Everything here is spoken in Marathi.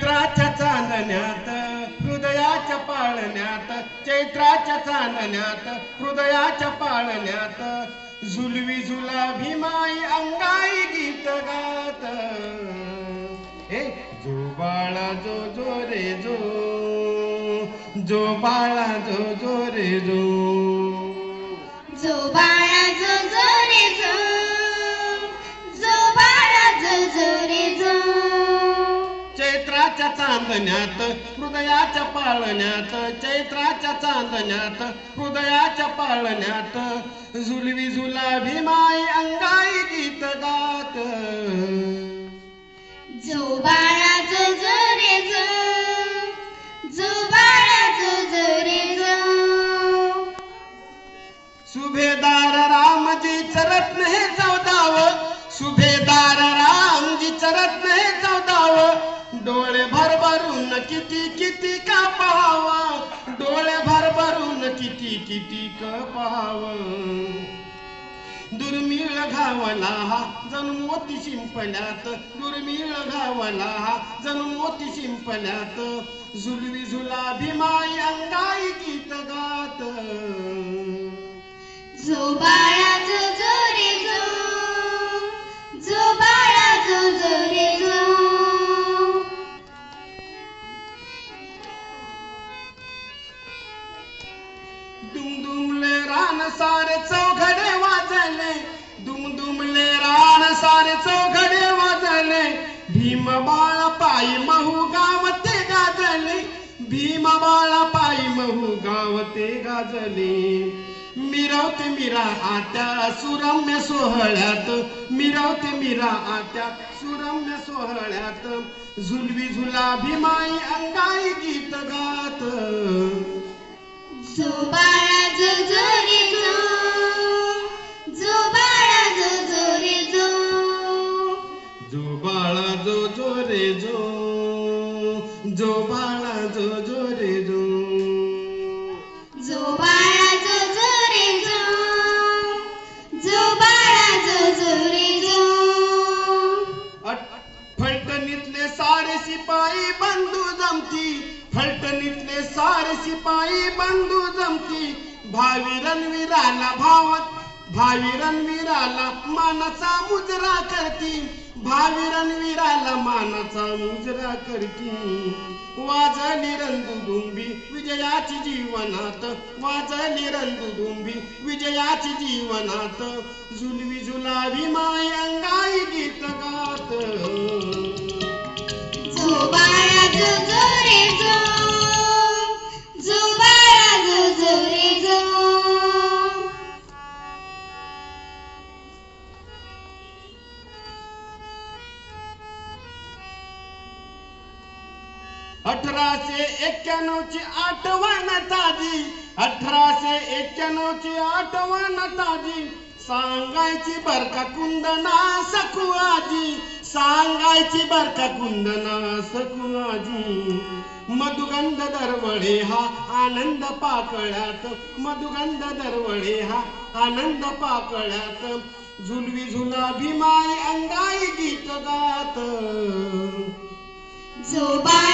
चैत्राच्या चांदण्यात हृदयाच्या पाळण्यात चैत्राच्या चांदण्यात हृदयाच्या पाळण्यात. झुलवी झुला भीमाई अंगाई गीत गात. हे जो बाळा जो जो रे जो जो बाळा जो जो रे जो. जो बाळा चैत्राच्या चांदण्यात हृदयाच्या पाळण्यात चैत्राच्या चांदण्यात हृदयाच्या पाळण्यात. झुलवी झुला भीमाई अंगाई गीत गात. जो बाळा जो जो रे जो जो बाळा जो जो. रे जो सुभेदार रामजी चरत हे चौदाव. सुभेदार रामजी चरत हे चौदाव डोळे भरभरून किती किती का पाहावा डोळे भरभरून किती किती का पाहावं दुर्मिळ घावला हा जणू शिंपल्यात दुर्मिळ घावला हा जनमोती शिंपल्यात. झुलवी झुला भीमाई अंगाई गीत गात. जो दुमदुमले रान सारे चौघडे वाजले. दुमदुमले रान सारे चौघडे वाजले. भीम बाळ पायी महू गाव ते गाजले. भीम बाळ पायी महू गाव ते गाजले. मिरवते मिरा आत्या सुरम्य सोहळ्यात. मिरवते मिरा आत्या सुरम्य सोहळ्यात. झुलवी झुला भीमाई अंगाई गीत गा. रे जो जो बाळा जो जो रे जो जो बाळा जो जो रे जो जो बाळा जो जो रे जो फलटणीतले सारे शिपाई बंधू जमती फलटणीतले सारे बंधू जमती भावी रणवीराला भावत भावी रणवीराला मानाचा मुजरा करती भावी रणवीराला मानाचा मुजरा करती वाजली रंगुदुंबी विजयाची जीवनात. वाजली रंगुदुंबी विजयाची जीवनात. झुलवी झुलावी माय अंगाई गीत गात. अठराशे एक्क्याण्णव ची आठवण ताजी. अठराशे एक्क्याण्णव ची आठवण ताजी. सांगायची बरका कुंदना सकू आजी. सांगायची बरका कुंदना सकू आजी. मधुगंध दरवळे हा आनंद पाकळ्यात. मधुगंध दरवळे हा आनंद पाकळ्यात. झुलवी झुला भीमाई अंगाई गीत गात. जो बाळा